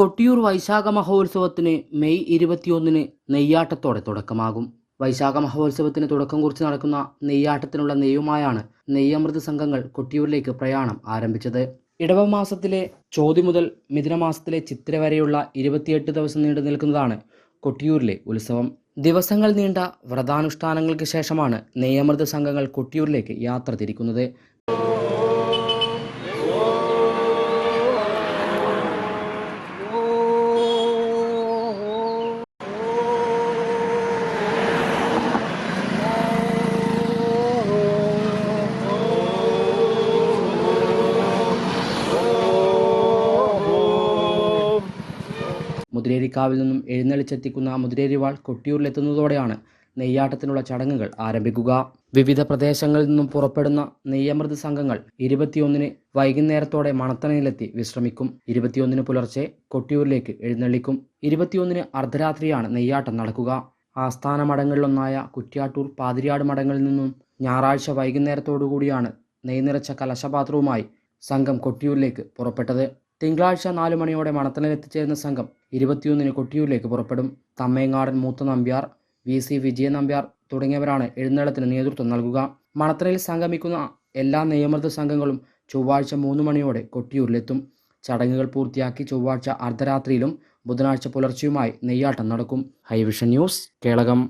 കൊട്ടിയൂർ വൈശാഖ മഹോത്സവത്തിന് മെയ് ഇരുപത്തിയൊന്നിന് നെയ്യാട്ടത്തോടെ തുടക്കമാകും. വൈശാഖ മഹോത്സവത്തിന് തുടക്കം കുറിച്ച് നടക്കുന്ന നെയ്യാട്ടത്തിനുള്ള നെയ്യുമായാണ് നെയ്യമൃത് സംഘങ്ങൾ കൊട്ടിയൂരിലേക്ക് പ്രയാണം ആരംഭിച്ചത്. ഇടവ മാസത്തിലെ ചോതി മുതൽ മിഥുനമാസത്തിലെ ചിത്തിര വരെയുള്ള ഇരുപത്തിയെട്ട് ദിവസം നീണ്ടു നിൽക്കുന്നതാണ് കൊട്ടിയൂരിലെ ഉത്സവം. ദിവസങ്ങൾ നീണ്ട വ്രതാനുഷ്ഠാനങ്ങൾക്ക് ശേഷമാണ് നെയ്യമൃത് സംഘങ്ങൾ കൊട്ടിയൂരിലേക്ക് യാത്ര തിരിക്കുന്നത്. മുതിരേരിക്കാവിൽ നിന്നും എഴുന്നള്ളിച്ചെത്തിക്കുന്ന മുതിരേരിവാൾ കൊട്ടിയൂരിലെത്തുന്നതോടെയാണ് നെയ്യാട്ടത്തിനുള്ള ചടങ്ങുകൾ ആരംഭിക്കുക. വിവിധ പ്രദേശങ്ങളിൽ നിന്നും പുറപ്പെടുന്ന നെയ്യമൃത് സംഘങ്ങൾ ഇരുപത്തിയൊന്നിന് വൈകുന്നേരത്തോടെ മണത്തണയിലെത്തി വിശ്രമിക്കും. ഇരുപത്തിയൊന്നിന് പുലർച്ചെ കൊട്ടിയൂരിലേക്ക് എഴുന്നള്ളിക്കും. ഇരുപത്തിയൊന്നിന് അർദ്ധരാത്രിയാണ് നെയ്യാട്ടം നടക്കുക. ആസ്ഥാന മഠങ്ങളിലൊന്നായ കുറ്റ്യാട്ടൂർ പാതിരിയാട് മഠങ്ങളിൽ നിന്നും ഞായറാഴ്ച വൈകുന്നേരത്തോടുകൂടിയാണ് നെയ്നിറച്ച കലശപാത്രവുമായി സംഘം കൊട്ടിയൂരിലേക്ക് പുറപ്പെട്ടത്. തിങ്കളാഴ്ച നാലു മണിയോടെ മണത്തണയിൽ എത്തിച്ചേരുന്ന സംഘം ഇരുപത്തിയൊന്നിന് കൊട്ടിയൂരിലേക്ക് പുറപ്പെടും. തമ്മേങ്ങാടൻ മൂത്ത നമ്പ്യാർ വി സി വിജയ നമ്പ്യാർ തുടങ്ങിയവരാണ് എഴുന്നള്ളത്തിന് നേതൃത്വം നൽകുക. മണത്തലയിൽ സംഗമിക്കുന്ന എല്ലാ നിയമൃത സംഘങ്ങളും ചൊവ്വാഴ്ച മൂന്ന് മണിയോടെ കൊട്ടിയൂരിലെത്തും. ചടങ്ങുകൾ പൂർത്തിയാക്കി ചൊവ്വാഴ്ച അർദ്ധരാത്രിയിലും ബുധനാഴ്ച പുലർച്ചെയുമായി നെയ്യാട്ടം നടക്കും. Hi vision news Kelakam.